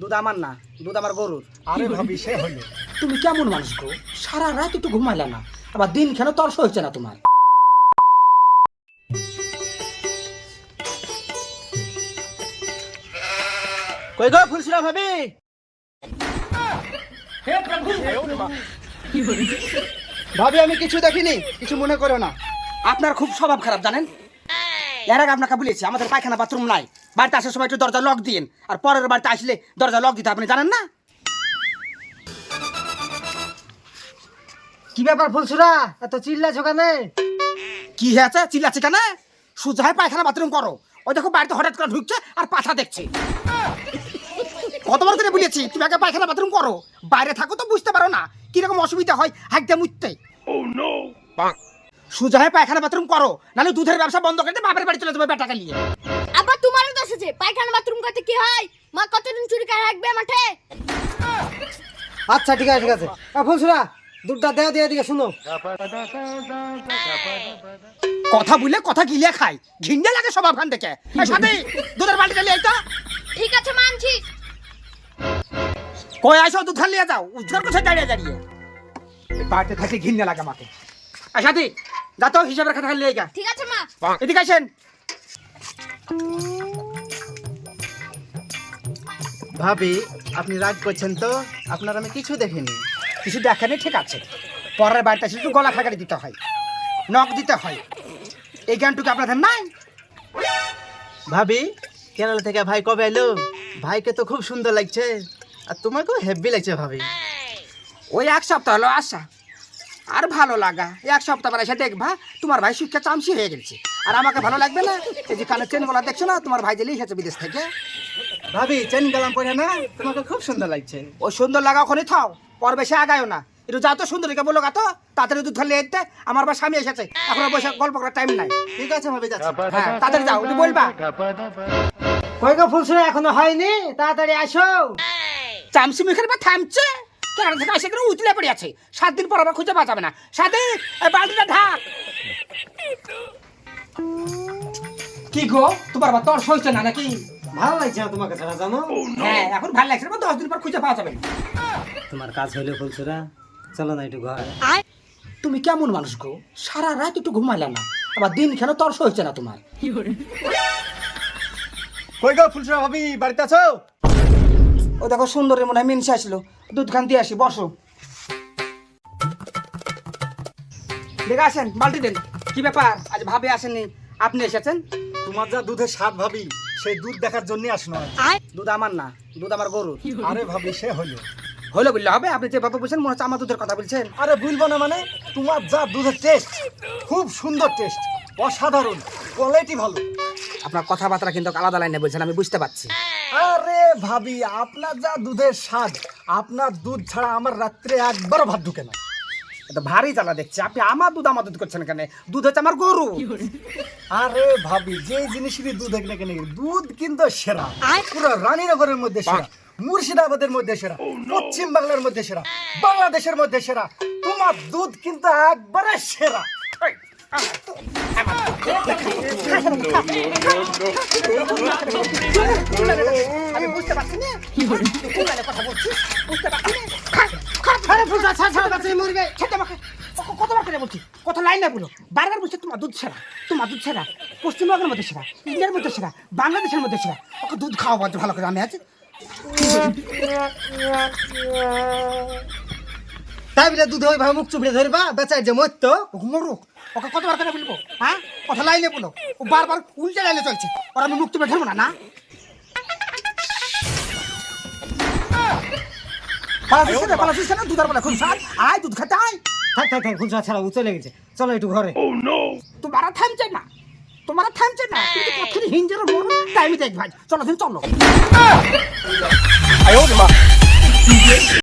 দুধ আমার না দুধ আমার গরুর। আরে ভাবি সে হইল। তুমি কেমন মানুষ গো? সারা রাত একটু ঘুমাইলে না আবার দিন কেন তর্স হয়েছে না তোমার? কই গো ফুলসুরা ভাবি? ভাবি আমি কিছু দেখিনি কিছু মনে করো না। আপনার খুব স্বভাব খারাপ জানেন? এর আগে আপনাকে বলেছি আমাদের পায়খানা বাথরুম নাই। বাড়িতে আসার সময় একটু দরজা লক দিন আর পরের বাড়িতে আসলে দরজা লক দিতে আপনি জানেন না? কি ব্যাপার ফুলসুরা? এত চিল্লা ঝোকানে কি হয়েছে? চিল্লাচ্ছে কেন? সুজায় পায়খানা বাথরুম করো। ওই দেখো বাড়িতে হঠাৎ করে ঢুকছে আর পাছা দেখছে। কতবার করে বলেছি তুমি আগে পায়খানা বাথরুম করো। বাইরে থাকো তো বুঝতে পারো না কীরকম অসুবিধা হয় হাঁকতে মুততে সুজায় পায়খানা বাথরুম করো নাহলে দুধের ব্যবসা বন্ধ করে দিয়ে বাপের বাড়ি চলে যাবে বেটাকে নিয়ে। আবার তোমারও দোষ আছে। পায়খানা বাথরুম করতে কি হয়? মা কতদিন চুরি করে রাখবে মাঠে আচ্ছা ঠিক আছে ঠিক আছে। আ, ফুলসুরা দুধটা দেয়া দিয়ে দিকে শুনো। কথা বলে কথা গিলিয়ে খাই ঘিন্ডে লাগে সব আফগান থেকে এই সাথে দুধের বালতিটা নিয়ে আই তো। ঠিক আছে মানছি কই আসো দুধ নিয়ে যাও। উজ্জ্বল কোথায় দাঁড়িয়ে দাঁড়িয়ে? এই বাড়িতে থাকলে ঘিন্নে লাগে আমাকে। এই সাথে যা তো হিসাবের খাতা খালি নিয়ে গা ঠিক আছে মা। এদিকে আসেন। ভাবি আপনি রাগ করছেন তো? আপনার আমি কিছু দেখিনি। কিছু দেখেনি ঠিক আছে। পরের বাড়িতে এসে একটু গলা খাগারি দিতে হয়। নখ দিতে হয়। এই গানটুকু আপনাদের নাই? ভাবি কেরালা থেকে ভাই কবে এলো? ভাইকে তো খুব সুন্দর লাগছে। আর তোমাকেও হেভি লাগছে ভাবি। ওই এক সপ্তাহ হলো আসা আর ভালো লাগা। এক সপ্তাহ পরে এসে দেখবা তোমার ভাই শিক্ষা চামচি হয়ে গেছে। আর আমাকে ভালো লাগবে না? এই যে কানে চেনগুলো দেখছ না? তোমার ভাই যে লিখেছে বিদেশ থেকে। ভাবি চেন গেলাম পরে না? তোমাকে খুব সুন্দর লাগছে। ও সুন্দর লাগা ওখানে থাও পর বেশি আগায়ও না। একটু যা তো সুন্দরীকে বলো গা তো তাড়াতাড়ি দুধ খালি এতে। আমার বা স্বামী এসেছে এখন বসে গল্প করার টাইম নাই। ঠিক আছে ভাবি যাচ্ছি। হ্যাঁ তাড়াতাড়ি যাও একটু বলবা। গো ফুলসুরা এখনও হয়নি? তাড়াতাড়ি আসো। চামচি মুখের বা থামছে? কেন থেকে এসে করে উতলে পড়ে আছে। সাত দিন পর আবার খুঁজে পাওয়া যাবে না। সাথে বালতিটা ঢাক। কি গো? তোমার বা তর্স হয়েছে না নাকি? ভালো লাগছে না তোমাকে ছাড়া জানো? হ্যাঁ এখন ভালো লাগছে না। দশ দিন পর খুঁজে পাওয়া যাবে। তোমার কাজ হইল ফুলসুরা চলো না একটু ঘর। তুমি কেমন মানুষ গো? সারা রাত একটু ঘুমাইলে না। আবার দিন কেন তর্স হয়েছে না তোমার? কই গো ফুলসুরা ভাবি বাড়িতে আছো? ও দেখো সুন্দরের মনে হয় মিনসে আসলো। দুধ খান দিয়ে আসি বসো। দেখে আসেন বালতি দেন। কি ব্যাপার? আজ ভাবে আসেননি। আপনি এসেছেন? তোমার যা দুধের স্বাদ ভাবি সেই দুধ দেখার জন্যই আসনো দুধ আমার না দুধ আমার গরুর। আরে ভাবি সে হইল হলো বললে হবে? আপনি যে বাবা বলছেন মনে হচ্ছে আমার দুধের কথা বলছেন। আরে ভুলবো না মানে তোমার যা দুধের টেস্ট খুব সুন্দর টেস্ট অসাধারণ কোয়ালিটি ভালো। আপনার কথাবার্তা কিন্তু আলাদা লাইনে বলছেন আমি বুঝতে পারছি। আরে ভাবি আপনার যা দুধের স্বাদ আপনার দুধ ছাড়া আমার রাত্রে একবারও ভাত ঢুকে না। এটা ভারী জ্বালা দেখছি আপনি আমার দুধ আমার দুধ করছেন কেন দুধ হচ্ছে আমার গরু আরে ভাবি যে জিনিসেরই দুধ এখানে কেন দুধ কিন্তু সেরা পুরো রানীনগরের মধ্যে সেরা মুর্শিদাবাদের মধ্যে সেরা পশ্চিম বাংলার মধ্যে সেরা বাংলাদেশের মধ্যে সেরা তোমার দুধ কিন্তু একবারে সেরা আমি বুঝতে পারছি না কুলালে কথা বলছি বুঝতে পারছি না আরে ছাড় ছাড় কাছে মরবে। খেতে আমাকে। কতবার করে বলছি? কত লাইন না বলো। বারবার বলছি, তোমার দুধ সেরা, তোমার দুধ সেরা। পশ্চিমবঙ্গের মধ্যে সেরা, ইন্ডিয়ার মধ্যে সেরা, বাংলাদেশের মধ্যে সেরা। ওকে দুধ খাওয়া বলতে ভালো করে, আমি আছি। তাই বলে দুধে ওইভাবে মুখ চুপড়ে ধরবা বেচাই যে মরতো, ওকে মরুক। ওকে কতবার করে বলব? হ্যাঁ? কথা লাইনে বলো। ও বারবার উল্টে লাইনে চলছে। ওরা আমি মুক্তি পেয়ে ধরবো না না? পালাচ্ছিস না পালাচ্ছিস না দুধার বেলা খুব সাত আয় দুধ খেতে আয়। থাক থাক থাক ফুলসুরা ছাড়া ও চলে গেছে। চলো একটু ঘরে। তোমার আর থামছে না। তোমার থামছে না। তুমি তো হিঞ্জের মরো টাইমই দেখ ভাই চলো তুমি চলো।